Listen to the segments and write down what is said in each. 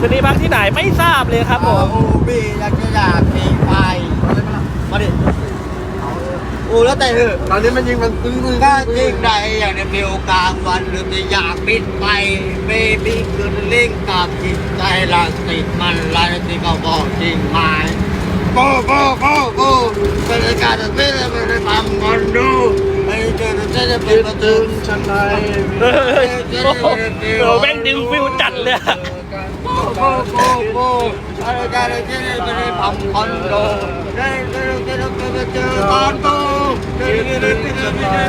สนีพักที่ไหนไม่ทราบเลยครับผมอูบีอยากจะอยากมีไฟมาดิอูแล้วแต่เถอะตอนนี้มันยิงมันตึ้งตึ้งถ้าจริงใดอยากจะมีโอกลางวันหรือจะอยากบินไปเบบี้คือเล่งกับจิตใจลังติดมันลายติดก็บอกจริงไหมโก้โก้โก้โก้เป็นการจะเป็นเป็นทำกันดูไม่เจอจะจะเป็นประตูฉันไรเฮ้ยโอ้โหโอ้โหแม่งดึงฟิวจัดเลย โก้โกโก้โก้อะไรกันจะได้ไม่ได้ทำคอนโดได้ได้ได้ได้เจอตอนโตได้ได้ได้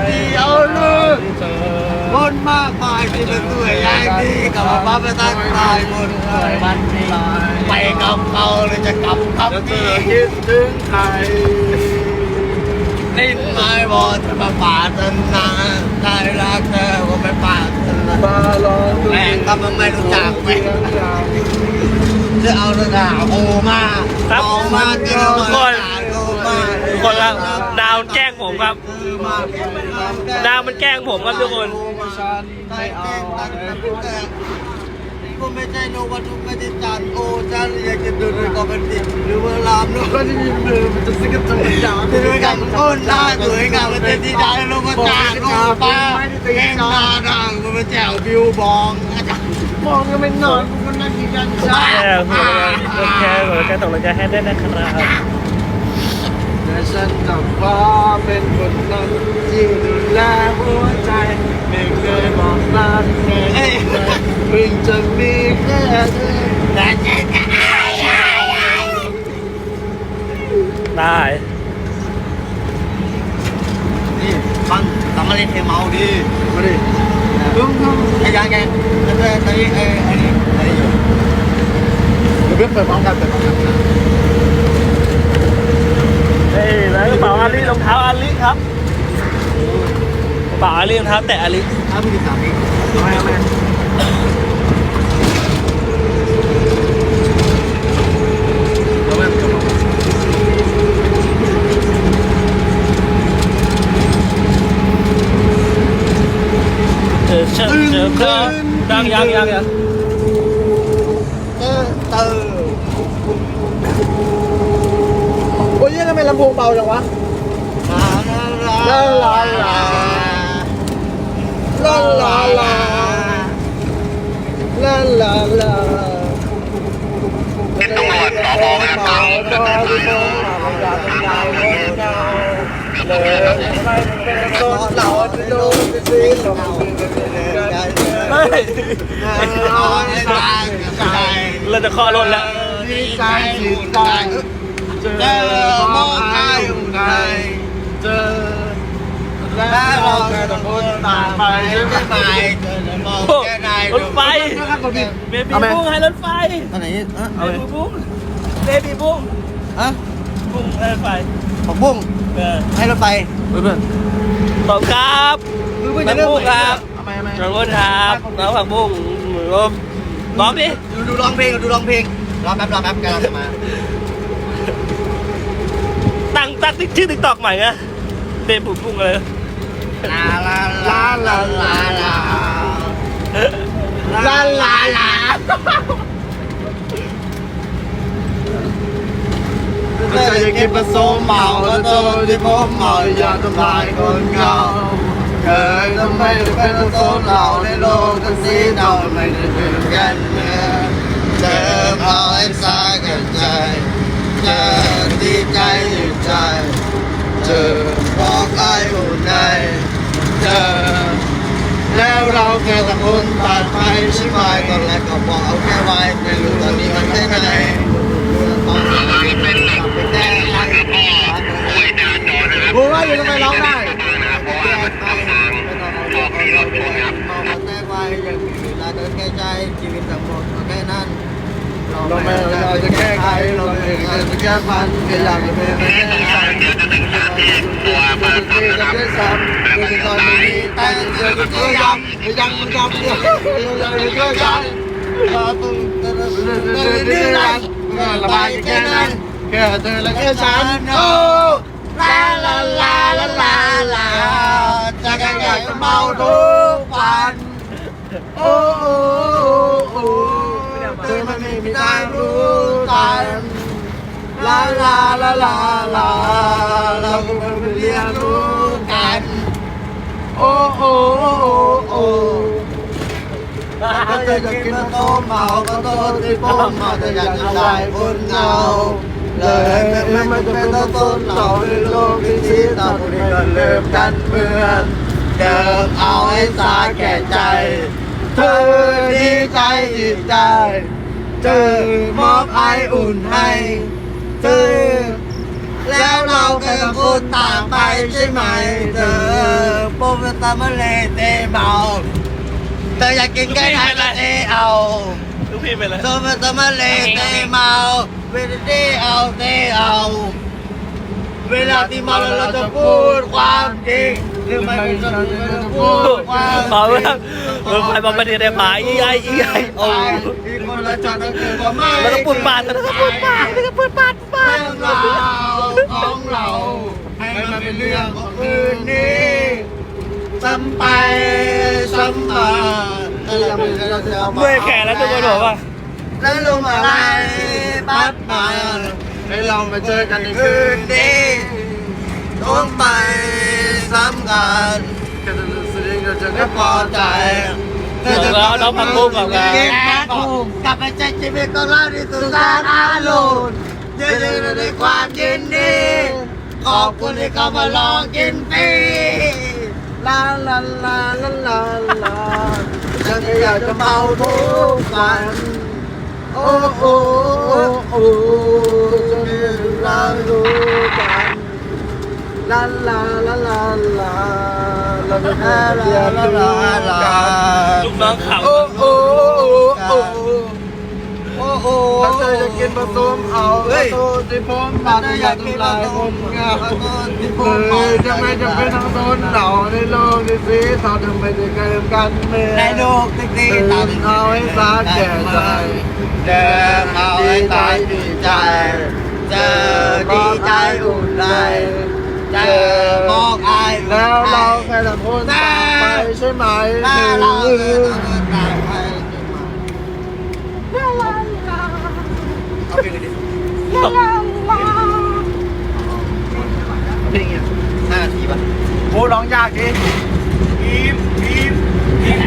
ได้เอาเลยคนมากมายที่เป็นตัวอย่ดีกับมาไปตั้งตายบนวันนี้ไปกับเขาหรือจะกลับกับแล้วเธพี่อคิดถึงใครลิ้นไม้บอลจะมาป่าตนนาได้รักเธอก็ไปป่าตนนาแม่ก็มันไม่รู้จัก แม่งจะเอาเรื่องราวโอมาเอามาเจอมาโอมาทุกคนครับดาวแกล้งผมครับมาดาวมันแกล้งผมครับทุกคนฉันไม่เอาก็ไม่ใช่โนวันทุกไม่ได้จันโอ้จันอยากจะดูดูก็เป็นดิหรือว่าลามโนก็ที่มีมือมันจะซื้อกันจังเลยจ้าจะดูกันโอ้หน้าสวยงามมันจะดีใจลงมาจากโอ้ป้าแกงหน้าดังมันแจ๋วบิวบองอาจารย์ มองก็ไม่นอนก็นั่งกินกันจ้าแชร์กดแชร์กดแชร์ตกลงใจให้ได้นะครับแต่ฉันกลับว่าเป็นคนนั้นที่ดูแลหัวใจ ไม่เคยบอกลาเธอเพิ่งจะมีแค่เธอแต่เจ๊จะอายได้ นี่ฟังต้องมาเล่นเทเมาดิ มาดิตุ้มตุ้ม ไอ้ยังไง แต่แต่ไอ้ไอ้ไอ้นี่ไอ้อยู่เดี๋ยวเพื่อนเปิดพร้อมกันเปิดพร้อมกันนะเฮ้ยแล้วกระเป๋าอาลีรองเท้าอาลีครับกระเป๋าอาลีรองเท้าแตะอาลีถ้ามีสามีเอาไม่ไม่เอาไหมเอาไหม เจอเชิญเจอเจอยังยังยังยังเออเตอโอ้ยทำไมลำโพงเบาจังวะลาลาลาลาลาลาลาลาลาตำรวจสพแม่ตาวรอดูโมมาอยากเป็นดาวโลกดาวเลยไม่เป็นต้นเราจะโดนจะซีลงเฮ้ยเอาไอ้ตาใจ เราจะเคาะรถแล้วดีใจจิตใจเจอมองอายอยู่ไงเจอและเราแค่ต้องคนต่างไปไม่ไปมอโอ้แค่ไหนรถไฟเบบี้บุ้งให้รถไฟอันไหนเบบี้บุ้งเบบี้บุ้งฮะบุ้งให้รถไฟผักบุ้งให้รถไฟเพื่อน ขอบครับผักบุ้งครับทำไมทำไมขอบคุณครับน้องผักบุ้งหมือว่าร้องดิดูดูร้องเพลงดูร้องเพลงรอแป๊บรอแป๊บกำลังจะมา ตั้งตั้งชื่อติ๊กตอกใหม่นะเบบี้บุ้งเลยลาลาลาลาลาลาลาลาลา ไม่ใช่กินผสมเมาแล้วตัวที่ผมเมาอย่าทำลายคนเขาเคยทำไมถึงเป็นโซนเราในโลกทั้งสีเทาไม่ได้เป็นกันเมื่อเจอเมาให้สากันใจเจอดีใจอยู่ใจเจอบอกไอ้อยู่ในเจอแล้วเราแค่ตะคนตัดไปใช่ไหมตอนแรกก็บอกเอาแค่ไว้ไม่รู้ตอนนี้มันได้ไหนเป็นหนักเป็นแน่ทาง รู้ว่าอยู่ทำไมร้องได้มาแก้ไว้ยังมีลาเดินี้อย่างแก้ใจชีวิตทั้งามดก็แค่นั้นเราไม่เราจะแก้ไขเราไม่เราจงแก้ฟันก็อยากจะเป็นแม่ใจตัวมาทงนะครับคือตอนนี้แย่งดี๋ยวก็ยังยังยังยังยังก็ยังมาตุ้งเรื่อยๆระบายแค่นั้น แค่เธอและแค่ฉันโอ้ลาลาลาลาลาลาจะกันใหญ่เมาทุกวันโอ้โอ้โอ้เธอมันไม่มีทางรู้กันลาลาลาลาลาเราก็ไปเรียนรู้กันโอ้โอ้โอ้โอ้ก็จะอยากกินโต๊ะเมาก็โต๊ะที่ผมเมาแต่อยากจะได้บนเงา เลยไม่ไม่จะเป็นต้นเราในโลกที่ที่ต่างคนก็เริ่มกันเมืองเดิมเอาให้สาแก่ใจ เธอดีใจดีใจ เธอมอบไออุ่นให้เธอแล้วเราก็จะพูดต่างไปใช่ไหม เธอโปรเฟสตามาเลเตเมาเธออยากกินไก่ไทยก็เตเอา พี่เป็นอะไรโปรเฟสตามาเลเตเมาเวลาเตเอาเตเอา เวลาที่เมาแล้วเราจะพูดความจริงหรือไม่ก็เราจะพูดความจริงขอเรื่องเออไปมาประเดี๋ยวได้หมาอีไออีไอโอ้อีกคนละจอดก็คือว่าไม่แล้วก็ปุ่นปาดแล้วก็ปุ่นปาดแล้วก็ เมื่อยแขนแล้วทุกคนบอกว่าแล้วลงอะไรปัดมาให้เรามาเจอกันในคืนนนี้ต้องไปซ้ำกันกันสุดที่เราจะไม่ได้พอใจแล้วน้องพักบุ้งกับกันเก็บแพ็คกลับไปใช้ชีวิตของเราที่สุดแสนอาลุนเยอะๆในความยินดีขอบคุณที่เข้ามาลองกินฟรีลาลาลาลาลา ฉันอยากจะเมาทุกวันโอ้โอ้โอ้โอ้จะมีเรารู้กันลาลาลาลาลาลาลาจะแค่เรียนรู้กันลูกน้องขำ โอ้โอ้โอ้โอ้ โอ้โห ถ้าเธอจะกินผสมเอาเฮ้ยที่ผมตัดอยากทำลายคนเงาเลยจะไม่จำเป็นต้องโดนเหล่าในโลกนี้สิเราทำไมจะเกิดกันเมื่อในโลกที่ดีตื่นเอาให้สาแก่ใจเดินเอาให้ตายดีใจเจอดีใจอุ่นใจเจอมองอายแล้วเราแค่ต่างคนต่างไปใช่ไหมหน้าหเรารือ ตายไป เอาเพลงเลยดิเพลงเนี่ยห้านาทีป่ะโอ้ร้องยากดิอีมอีมอีม